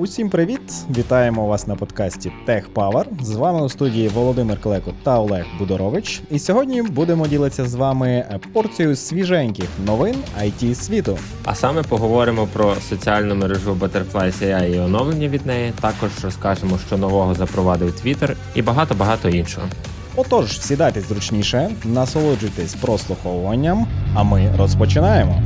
Усім привіт! Вітаємо вас на подкасті Tech Power. З вами у студії Володимир Клеко та Олег Будорович. І сьогодні будемо ділитися з вами порцією свіженьких новин IT світу. А саме поговоримо про соціальну мережу Butterfly CI і оновлення від неї. Також розкажемо, що нового запровадив Twitter і багато багато іншого. Отож, сідайтесь зручніше, насолоджуйтесь прослуховуванням, а ми розпочинаємо.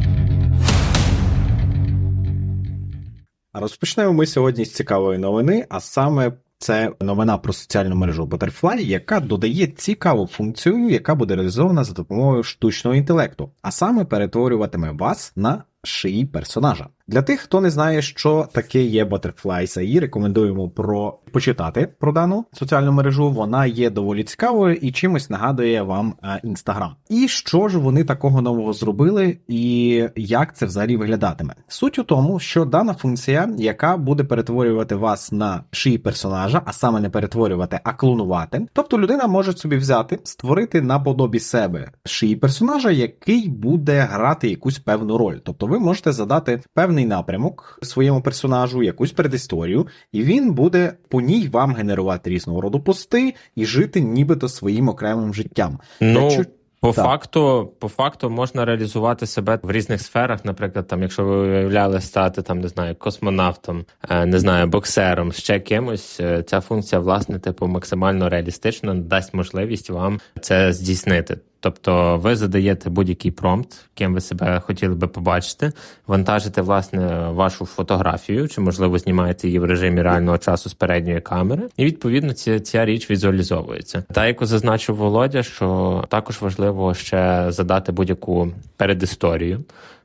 Розпочнемо ми сьогодні з цікавої новини, а саме це новина про соціальну мережу Butterfly, яка додає цікаву функцію, яка буде реалізована за допомогою штучного інтелекту, а саме перетворюватиме вас на шиї персонажа. Для тих, хто не знає, що таке є Butterfly SAI, рекомендуємо про почитати про дану соціальну мережу. Вона є доволі цікавою і чимось нагадує вам Інстаграм. І що ж вони такого нового зробили, і як це взагалі виглядатиме? Суть у тому, що дана функція, яка буде перетворювати вас на шиї персонажа, а саме не перетворювати, а клонувати. Тобто людина може собі взяти, створити наподобі себе шиї персонажа, який буде грати якусь певну роль. Тобто, ви можете задати певний напрямок своєму персонажу, якусь предісторію, і він буде по ній вам генерувати різного роду пости і жити нібито своїм окремим життям. Ну, Якщо- По Так. факту, по факту можна реалізувати себе в різних сферах. Наприклад, там, якщо ви уявляли стати там, не знаю, космонавтом, е, не знаю, боксером, ще кимось. е, Ця функція, власне, типу, максимально реалістична, дасть можливість вам це здійснити. Тобто ви задаєте будь-який промпт, ким ви себе хотіли би побачити, вантажите власне вашу фотографію, чи можливо знімаєте її в режимі реального часу з передньої камери, і відповідно ця, ця річ візуалізовується. Та яку зазначив Володя, що також важливо ще задати будь-яку передісторію.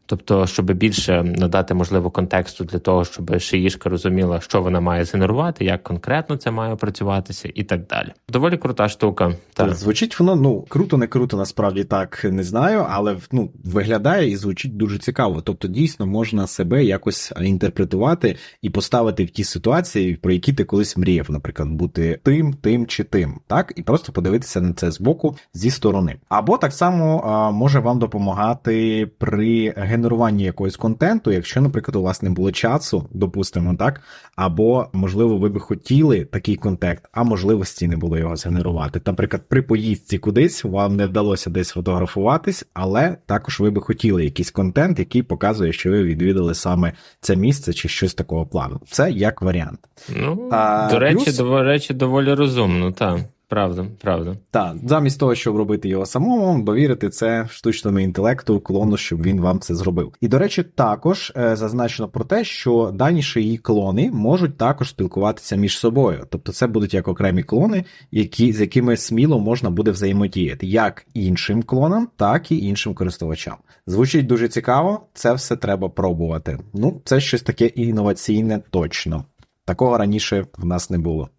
Тобто, щоб більше надати можливо контексту для того, щоб шиїшка розуміла, що вона має згенерувати, як конкретно це має працюватися, і так далі. Доволі крута штука. Так. Звучить воно ну круто, не круто, насправді так не знаю, але ну виглядає і звучить дуже цікаво. Тобто, дійсно можна себе якось інтерпретувати і поставити в ті ситуації, про які ти колись мріяв, наприклад, бути тим, тим чи тим, так, і просто подивитися на це збоку зі сторони. Або так само а, може вам допомагати при генеруванні якогось контенту, якщо, наприклад, у вас не було часу, допустимо, так, або можливо, ви би хотіли такий контент, а можливості не було його згенерувати. Наприклад, при поїздці кудись вам не вдалося десь фотографуватись, але також ви би хотіли якийсь контент, який показує, що ви відвідали саме це місце чи щось такого плану. Це як варіант. Ну, А, до речі, плюс- до речі, доволі розумно, так. Правда, правда. Так, замість того, щоб робити його самому, довірити це штучному інтелекту, клону, щоб він вам це зробив. І до речі, також е, зазначено про те, що дані шиї клони можуть також спілкуватися між собою. Тобто, це будуть як окремі клони, які з якими сміло можна буде взаємодіяти, як іншим клонам, так і іншим користувачам. Звучить дуже цікаво, це все треба пробувати. Ну, це щось таке інноваційне точно. Такого раніше в нас не було.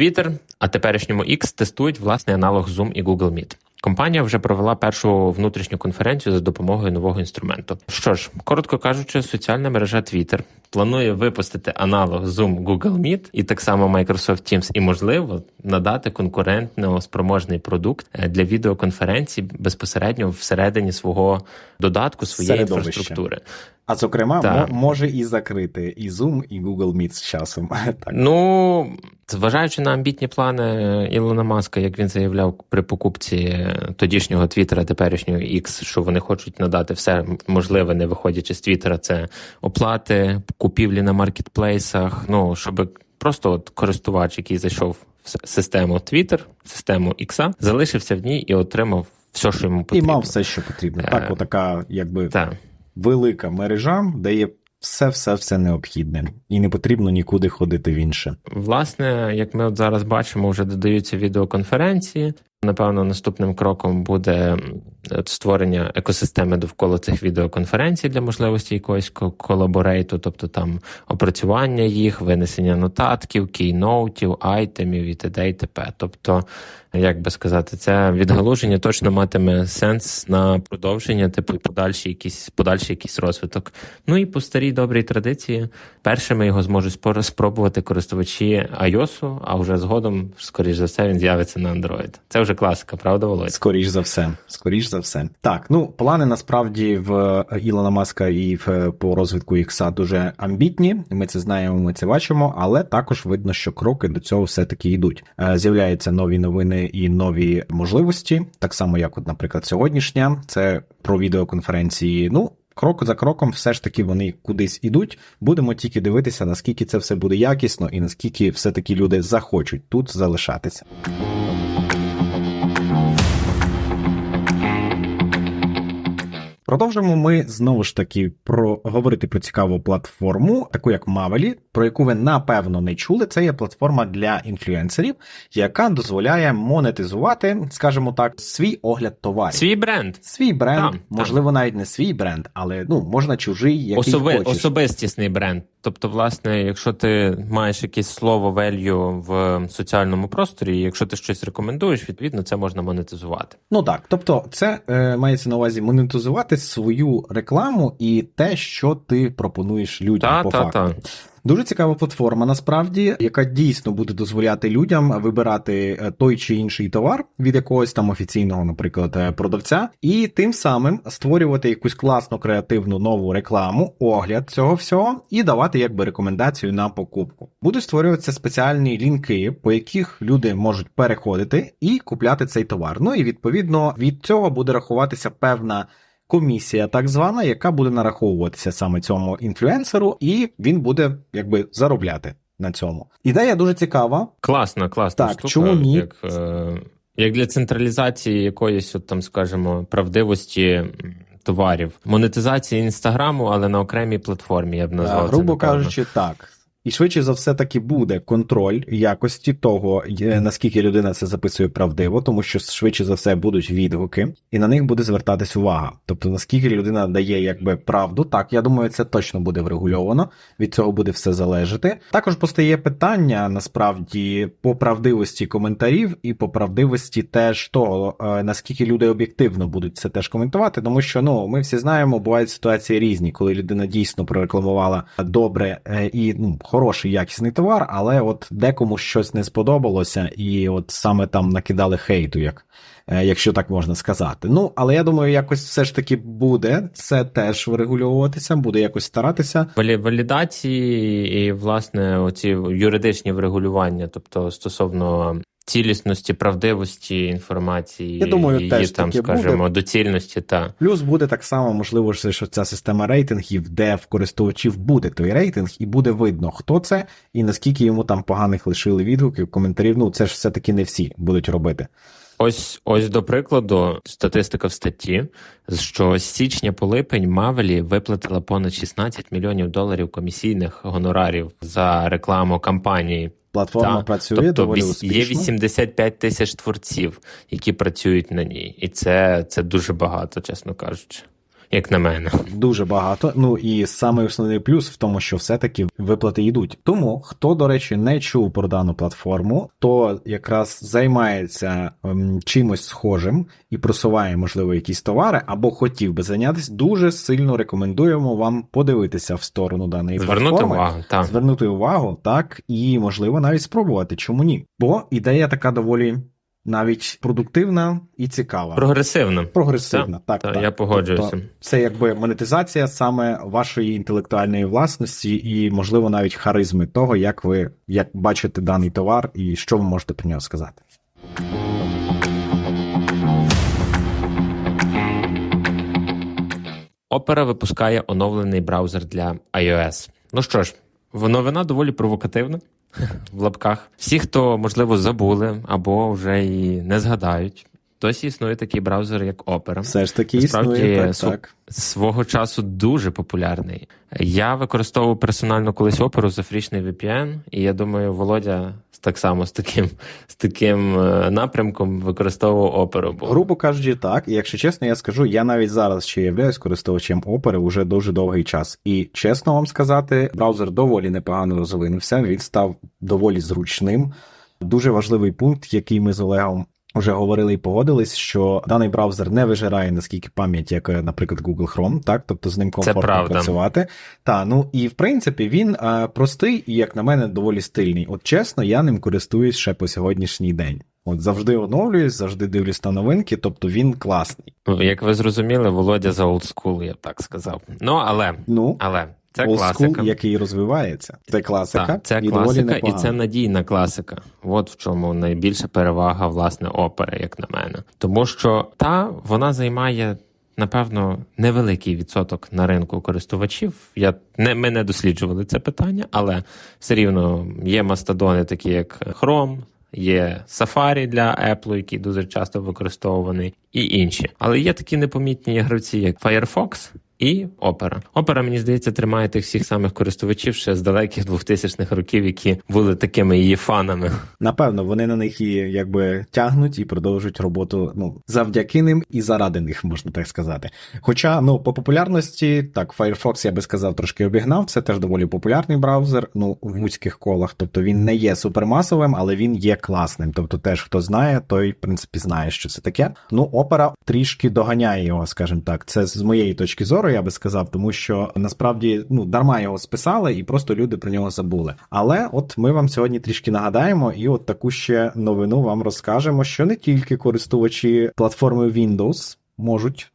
Twitter, а теперішньому X тестують власний аналог Zoom і Google Meet. Компанія вже провела першу внутрішню конференцію за допомогою нового інструменту. Що ж, коротко кажучи, соціальна мережа Twitter планує випустити аналог Zoom Google Meet і так само Microsoft Teams, і можливо надати конкурентно спроможний продукт е, для відеоконференцій безпосередньо всередині свого додатку своєї інфраструктури. А зокрема, Так. може і закрити і Zoom, і Google Meet з часом. Так. Ну, зважаючи на амбітні плани Ілона Маска, як він заявляв при покупці тодішнього Твіттера, теперішнього X, що вони хочуть надати все можливе, не виходячи з Твіттера, це оплати, купівлі на маркетплейсах. Ну щоб просто от користувач, який зайшов в систему Twitter, систему X, залишився в ній і отримав все, що йому потрібно. І мав все, що потрібно. Е, Так, отака, якби Так. велика мережа, де є все, все, все необхідне, і не потрібно нікуди ходити в інше. Власне, як ми от зараз бачимо, вже додаються відеоконференції. Напевно, наступним кроком буде створення екосистеми довкола цих відеоконференцій для можливості якогось колаборейту, тобто там опрацювання їх, винесення нотатків, кейноутів, айтемів і т.д. і т.п. Тобто, як би сказати, це відгалуження точно матиме сенс на продовження, типу, і подальший якийсь подальший якийсь розвиток. Ну і по старій добрій традиції, першими його зможуть спробувати користувачі iOS, а вже згодом, скоріш за все, він з'явиться на Android. Це вже класика, правда, Володь? Скоріш за все. Скоріш за все. Так, ну плани насправді в е, Ілона Маска і в е, по розвитку ікса дуже амбітні. Ми це знаємо, ми це бачимо, але також видно, що кроки до цього все-таки йдуть. Е, З'являються нові новини і нові можливості, так само як, от, наприклад, сьогоднішня. Це про відеоконференції. Ну. Крок за кроком, все ж таки вони кудись ідуть. Будемо тільки дивитися, наскільки це все буде якісно і наскільки все-таки люди захочуть тут залишатися. Продовжимо ми знову ж таки про говорити про цікаву платформу, таку як Mavely, про яку ви напевно не чули. Це є платформа для інфлюенсерів, яка дозволяє монетизувати, скажімо так, свій огляд товарів. Свій бренд. Свій бренд, Там, там. можливо, навіть не свій бренд, але ну можна чужий, який Особи, хочеш. особистісний бренд. Тобто, власне, якщо ти маєш якесь слово value в соціальному просторі, якщо ти щось рекомендуєш, відповідно це можна монетизувати. Ну так, тобто, це е, мається на увазі монетизувати свою рекламу і те, що ти пропонуєш людям Та, по та, факту. та. Дуже цікава платформа, насправді, яка дійсно буде дозволяти людям вибирати е, той чи інший товар від якогось там офіційного, наприклад, е, продавця, і тим самим створювати якусь класну креативну нову рекламу, огляд цього всього, і давати якби рекомендацію на покупку. Будуть створюватися спеціальні лінки, по яких люди можуть переходити і купляти цей товар. Ну і відповідно від цього буде рахуватися певна комісія, так звана, яка буде нараховуватися саме цьому інфлюенсеру, і він буде якби заробляти на цьому. Ідея дуже цікава. Класна, класна Так, штука. чому ні? Як, е, як для централізації якоїсь, от там, скажімо, правдивості товарів. Монетизація інстаграму, але на окремій платформі, я б назвав. Е, це, грубо кажучи, так. І швидше за все таки буде контроль якості того, наскільки людина це записує правдиво, тому що швидше за все будуть відгуки, і на них буде звертатись увага. Тобто, наскільки людина дає якби правду, так я думаю, це точно буде врегульовано. Від цього буде все залежати. Також постає питання насправді по правдивості коментарів і по правдивості теж того, е, наскільки люди об'єктивно будуть це теж коментувати, тому що ну ми всі знаємо, бувають ситуації різні, коли людина дійсно прорекламувала добре е, і ну хороший якісний товар, але от декому щось не сподобалося, і от саме там накидали хейту, як. е, Якщо так можна сказати. Ну, але я думаю, якось все ж таки буде це теж врегульовуватися, буде якось старатися. Валі- Валідації і, власне, оці юридичні врегулювання, тобто стосовно цілісності, правдивості інформації, Я думаю, її теж там, скажімо, буде. доцільності та Плюс буде так само, можливо, що ця система рейтингів, де в користувачів буде той рейтинг, і буде видно, хто це і наскільки йому там поганих лишили відгуків, коментарів. Ну, це ж все-таки не всі будуть робити. Ось ось до прикладу, статистика в статті, що з січня по липень Мавелі виплатила понад 16 мільйонів доларів комісійних гонорарів за рекламу кампанії. Платформа Та, працює тобто доволі успішно. є 85 тисяч творців, які працюють на ній, і це, це дуже багато, чесно кажучи, як на мене. Дуже багато. Ну і саме основний плюс в тому, що все-таки виплати йдуть. Тому хто, до речі, не чув про дану платформу, то якраз займається ем, чимось схожим і просуває, можливо, якісь товари, або хотів би зайнятися, дуже сильно рекомендуємо вам подивитися в сторону даної Звернути платформи. увагу, так. Звернути увагу, так, і можливо навіть спробувати, чому ні. Бо ідея така доволі навіть продуктивна і цікава. Прогресивно. Прогресивна, так, та, так. я погоджуюся. Тобто це якби монетизація саме вашої інтелектуальної власності і, можливо, навіть харизми того, як ви як бачите даний товар і що ви можете про нього сказати. Opera випускає оновлений браузер для iOS. Ну що ж, новина доволі провокативна в лапках. Всі, хто можливо забули або вже і не згадають, досі існує такий браузер, як Opera. Все ж таки Насправді, існує так, так. Свого часу дуже популярний. Я використовував персонально колись оперу за фрічний VPN, і я думаю, Володя так само з таким, з таким е, напрямком використовував оперу. Бо Грубо кажучи, так. І якщо чесно, я скажу, я навіть зараз ще являюсь користувачем опери уже дуже довгий час. І чесно вам сказати, браузер доволі непогано розвинувся. Він став доволі зручним. Дуже важливий пункт, який ми з Олегом вже говорили і погодились, що даний браузер не вижирає наскільки пам'ять, як, е, наприклад, Google Chrome, так, тобто з ним комфортно працювати. Та ну і в принципі він е, простий і, як на мене, доволі стильний. От чесно, я ним користуюсь ще по сьогоднішній день. От завжди оновлююсь, завжди дивлюсь на новинки, тобто він класний. Як ви зрозуміли, Володя за олдскул, я б так сказав. Ну, але, Ну, але це олдскул, класика. який розвивається. Це класика, Так, це і класика, і це надійна класика. От в чому найбільша перевага власне опери, як на мене. Тому що та вона займає. Напевно, невеликий відсоток на ринку користувачів. Я не ми не досліджували це питання, але все рівно є мастодони, такі як Chrome, є Safari для Apple, який дуже часто використовуваний, і інші. Але є такі непомітні гравці, як Firefox. І опера. Опера, мені здається, тримає тих всіх самих користувачів ще з далеких 2000-х років, які були такими її фанами. Напевно, вони на них і якби тягнуть і продовжують роботу ну завдяки ним і заради них, можна так сказати. Хоча ну по популярності, так, Firefox, я би сказав, трошки обігнав. Це теж доволі популярний браузер. Ну в вузьких колах. Тобто він не є супермасовим, але він є класним. Тобто, теж хто знає, той в принципі знає, що це таке. Ну, опера трішки доганяє його, скажімо так. Це з моєї точки зору, я би сказав, тому що насправді ну дарма його списали, і просто люди про нього забули. Але от ми вам сьогодні трішки нагадаємо, і от таку ще новину вам розкажемо, що не тільки користувачі платформи Windows можуть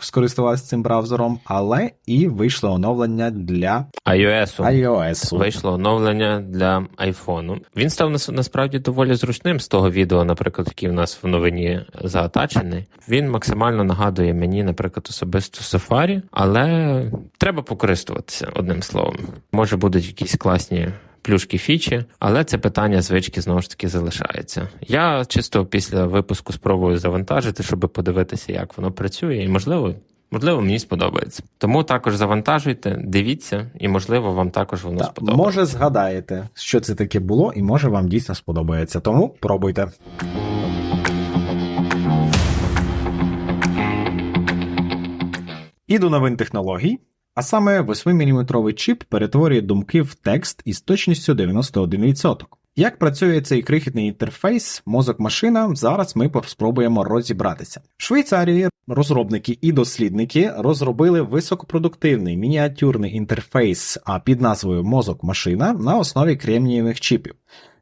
скористуватися цим браузером, але і вийшло оновлення для iOS iOS. вийшло оновлення для айфону. Він став нас- насправді доволі зручним з того відео, наприклад, який в нас в новині заатачений. Він максимально нагадує мені, наприклад, особисто Safari, але треба покористуватися одним словом. Може будуть якісь класні. Плюшки фічі, але це питання звички знову ж таки залишається. Я чисто після випуску спробую завантажити, щоб подивитися, як воно працює, і можливо, можливо, мені сподобається. Тому також завантажуйте, дивіться, і можливо, вам також воно Та, сподобається. може згадаєте, що це таке було, і може вам дійсно сподобається. Тому пробуйте. І до новин технологій. А саме 8-мм чіп перетворює думки в текст із точністю 91%. Як працює цей крихітний інтерфейс, мозок машина, зараз ми спробуємо розібратися. В Швейцарії розробники і дослідники розробили високопродуктивний мініатюрний інтерфейс а під назвою мозок машина на основі кремнієвих чіпів.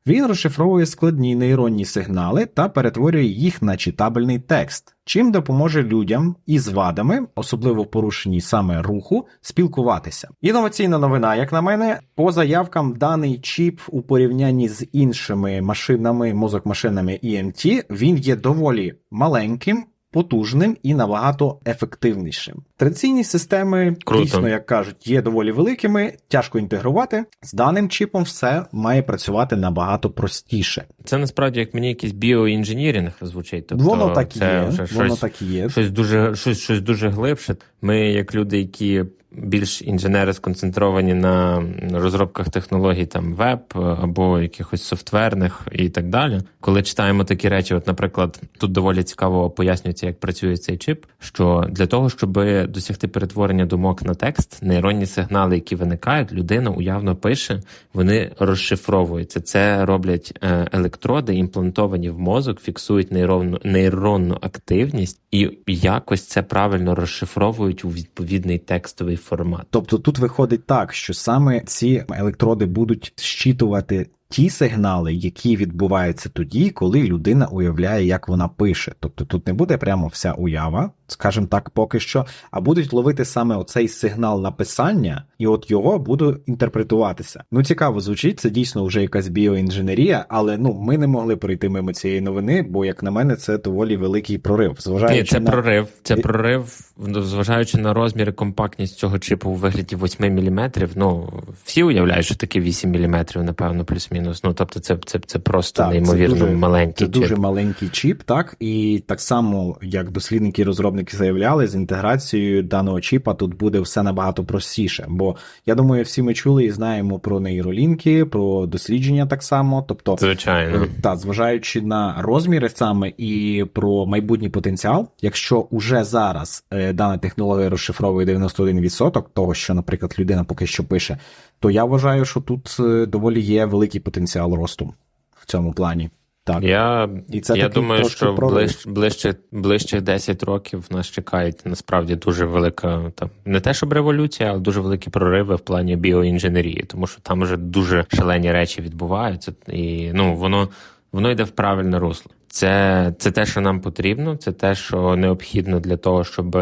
Він розшифровує складні нейронні сигнали та перетворює їх на читабельний текст, чим допоможе людям із вадами, особливо порушенні саме руху, спілкуватися. Інноваційна новина, як на мене, по заявкам даний чіп у порівнянні з іншими машинами, мозок машинами EMT, він є доволі маленьким. Потужним і набагато ефективнішим. Традиційні системи, Круто. дійсно, як кажуть, є доволі великими, тяжко інтегрувати. З даним чіпом все має працювати набагато простіше. Це насправді як мені якийсь біоінженірінг звучить. Тобто воно так і це є. вже Воно щось, так і є. щось дуже щось, щось дуже глибше. Ми, як люди, які більш інженери сконцентровані на розробках технологій, там веб або якихось софтверних і так далі. Коли читаємо такі речі, от, наприклад, тут доволі цікаво пояснюється, як працює цей чип. Що для того, щоб досягти перетворення думок на текст, нейронні сигнали, які виникають, людина уявно пише, вони розшифровуються. Це роблять е, електроди, імплантовані в мозок, фіксують нейронну нейронну активність і якось це правильно розшифровують у відповідний текстовий формат. Тобто тут виходить так, що саме ці електроди будуть щитувати ті сигнали, які відбуваються тоді, коли людина уявляє, як вона пише. Тобто тут не буде прямо вся уява, скажімо так, поки що, а будуть ловити саме оцей сигнал написання, і от його буде інтерпретуватися. Ну цікаво звучить, це дійсно вже якась біоінженерія, але ну ми не могли пройти мимо цієї новини, бо як на мене, це доволі великий прорив. Зважаючи Ні, це на прорив. Це І- прорив, ну, зважаючи на розмір і компактність цього чипу у вигляді 8 мм. Ну всі уявляють, що таке 8 мм, напевно, плюс-мінус. Ну тобто, це, це, це просто Так, це неймовірно дуже- маленький Це чип. дуже маленький чіп, так і так само, як дослідники і розробники заявляли, з інтеграцією даного чіпа тут буде все набагато простіше. Бо я думаю, всі ми чули і знаємо про нейролінки, про дослідження так само. Тобто, Звичайно. та зважаючи на розміри саме і про майбутній потенціал, якщо уже зараз е, дана технологія розшифровує 91% того, що, наприклад, людина поки що пише, то я вважаю, що тут е, доволі є великий потенціал росту в цьому плані. Так. Я, І це я думаю, що ближ, ближче, ближче 10 років нас чекають насправді дуже велика там не те, щоб революція, але дуже великі прориви в плані біоінженерії, тому що там вже дуже шалені речі відбуваються, і ну воно воно йде в правильне русло. Це, це те, що нам потрібно, це те, що необхідно для того, щоб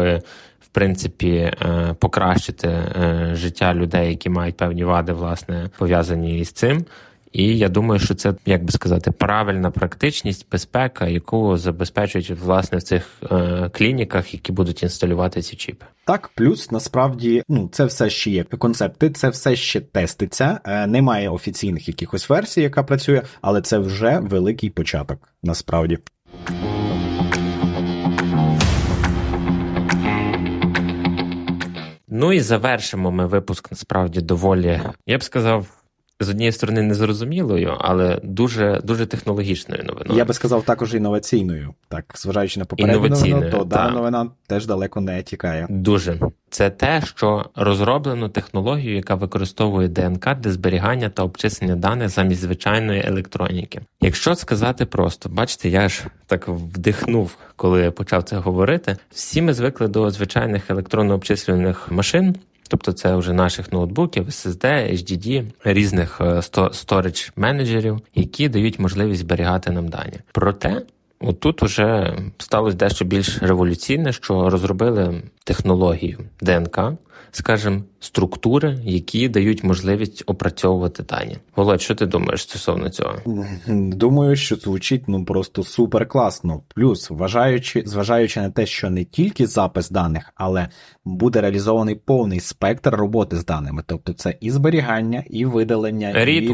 принципі е, покращити е, життя людей, які мають певні вади, власне, пов'язані із цим. І я думаю, що це як би сказати правильна практичність, безпека, яку забезпечують власне в цих е, клініках, які будуть інсталювати ці чіпи. Так, плюс насправді ну це все ще є концепти, це все ще теститься. Е, немає офіційних якихось версій, яка працює, але це вже великий початок. Насправді. Ну і завершимо ми випуск насправді доволі, я б сказав. З однієї сторони незрозумілою, але дуже дуже технологічною новиною. Я би сказав також інноваційною. Так, зважаючи на попередню новину, то дана новина теж далеко не тікає. Дуже це те, що розроблено технологію, яка використовує ДНК для зберігання та обчислення даних замість звичайної електроніки. Якщо сказати просто, бачите, я ж так вдихнув, коли я почав це говорити. Всі ми звикли до звичайних електронно-обчислюваних машин. Тобто це вже наших ноутбуків, SSD, HDD, різних сторідж менеджерів, які дають можливість зберігати нам дані. Проте Отут вже сталося дещо більш революційне, що розробили технологію ДНК, скажімо, структури, які дають можливість опрацьовувати дані. Володь, що ти думаєш стосовно цього? Думаю, що звучить ну просто супер класно. Плюс, вважаючи, зважаючи на те, що не тільки запис даних, але буде реалізований повний спектр роботи з даними. Тобто це і зберігання, і видалення, Read, і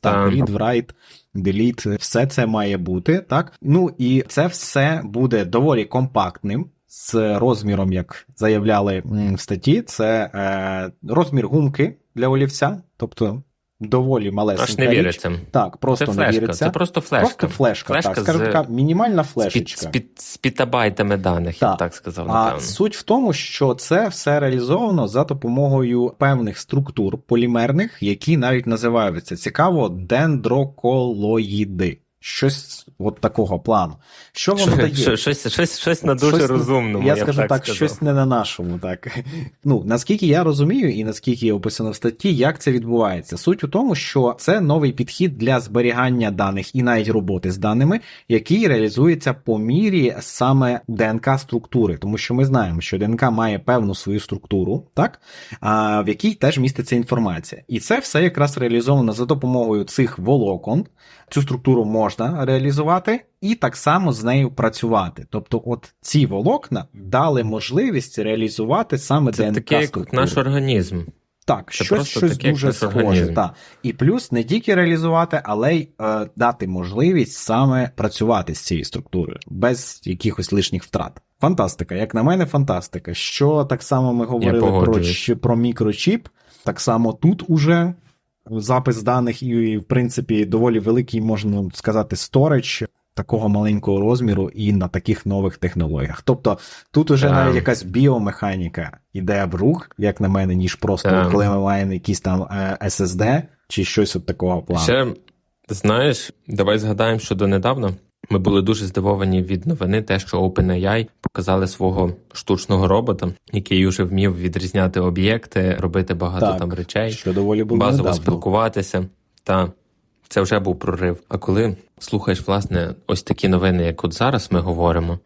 так, та. read, write, delete, все це має бути, так? Ну і це все буде доволі компактним. З розміром, як заявляли в статті, це е, розмір гумки для олівця, тобто доволі малесенька Аж не річ. віриться. Так, просто Це не флешка, віриться. це просто флешка. Просто флешка, Флешка так, скажімо з- така, мінімальна флешечка. з, під, з пітабайтами даних, я б Так. так сказав, А суть в тому, що це все реалізовано за допомогою певних структур полімерних, які навіть називаються цікаво дендроколоїди. Щось от такого плану. Що воно дає? Що- Щось, щось, щось на дуже Щось, розумному. Я б скажу так, сказав. щось не на нашому, так. Ну, наскільки я розумію, і наскільки є описано в статті, як це відбувається. Суть у тому, що це новий підхід для зберігання даних і навіть роботи з даними, який реалізується по мірі саме ДНК структури, тому що ми знаємо, що ДНК має певну свою структуру, так, а, в якій теж міститься інформація. І це все якраз реалізовано за допомогою цих волокон. Цю структуру можна реалізувати і так само з нею працювати. Тобто, от ці волокна дали можливість реалізувати саме Це ДНК таке, як наш організм. Так, Це щось, щось таке, дуже схоже. Та. І плюс не тільки реалізувати, але й е, дати можливість саме працювати з цією структурою без якихось лишніх втрат. Фантастика, як на мене, фантастика. Що так само ми говорили про, про мікрочіп, так само тут уже запис даних і, в принципі, доволі великий, можна сказати, сторич такого маленького розміру і на таких нових технологіях. Тобто тут уже навіть якась біомеханіка йде в рух, як на мене, ніж просто коли ми маємо якийсь там е, SSD чи щось от такого плану. Ще знаєш, давай згадаємо, що донедавна ми були дуже здивовані від новини, те, що OpenAI показали свого штучного робота, який уже вмів відрізняти об'єкти, робити багато Так, там речей, Що доволі було базово недавно. спілкуватися. Та це вже був прорив. А коли слухаєш, власне, ось такі новини, як от зараз ми говоримо,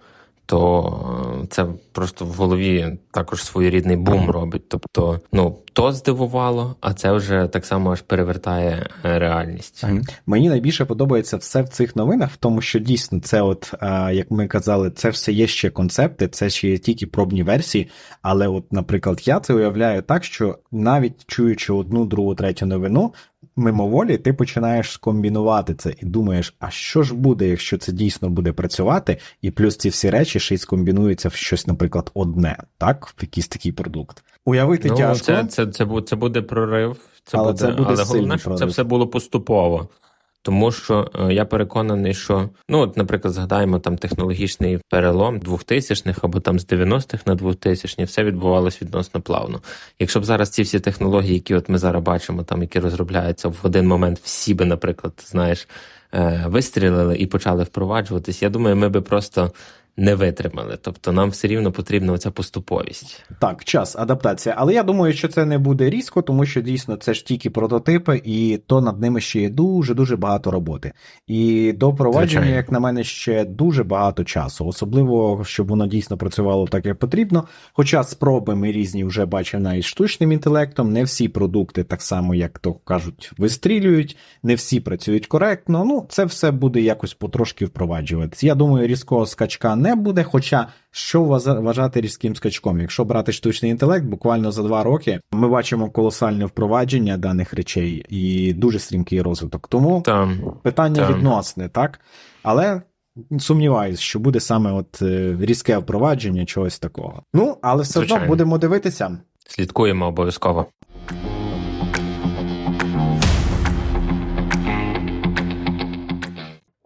то е, це просто в голові також своєрідний бум робить. Тобто, ну то здивувало, а це вже так само аж перевертає е, реальність. Мені найбільше подобається все в цих новинах, в тому, що дійсно це, от е, як ми казали, це все є ще концепти, це ще є тільки пробні версії. Але, от, наприклад, я це уявляю так, що навіть чуючи одну, другу, третю новину, мимоволі ти починаєш скомбінувати це і думаєш, а що ж буде, якщо це дійсно буде працювати, і плюс ці всі речі ще й скомбінуються в щось, наприклад, одне, так, в якийсь такий продукт. Уявити Ну, тяжко. це, це, це, це буде прорив, це Але буде, це буде але головне, щоб це все було поступово. Тому що е, я переконаний, що ну, от, наприклад, згадаємо там технологічний перелом 2000-х або там з 90-х на 2000-ні, все відбувалось відносно плавно. Якщо б зараз ці всі технології, які от ми зараз бачимо, там які розробляються в один момент, всі би, наприклад, знаєш, е, вистрілили і почали впроваджуватись, я думаю, ми би просто не витримали. Тобто нам все рівно потрібна оця поступовість. Так, час, адаптація. Але я думаю, що це не буде різко, тому що дійсно це ж тільки прототипи, і то над ними ще є дуже дуже багато роботи. І до впровадження, Звичайно. як на мене, ще дуже багато часу, особливо щоб воно дійсно працювало так, як потрібно. Хоча спроби ми різні вже бачимо навіть штучним інтелектом, не всі продукти, так само як то кажуть, вистрілюють, не всі працюють коректно. Ну, це все буде якось потрошки впроваджуватись. Я думаю, різкого скачка не буде. Хоча що вважати різким скачком? Якщо брати штучний інтелект, буквально за два роки ми бачимо колосальне впровадження даних речей і дуже стрімкий розвиток. Тому Там питання Так. відносне, так? Але сумніваюсь, що буде саме от е, різке впровадження чогось такого. Ну, але все одно будемо дивитися. слідкуємо обов'язково.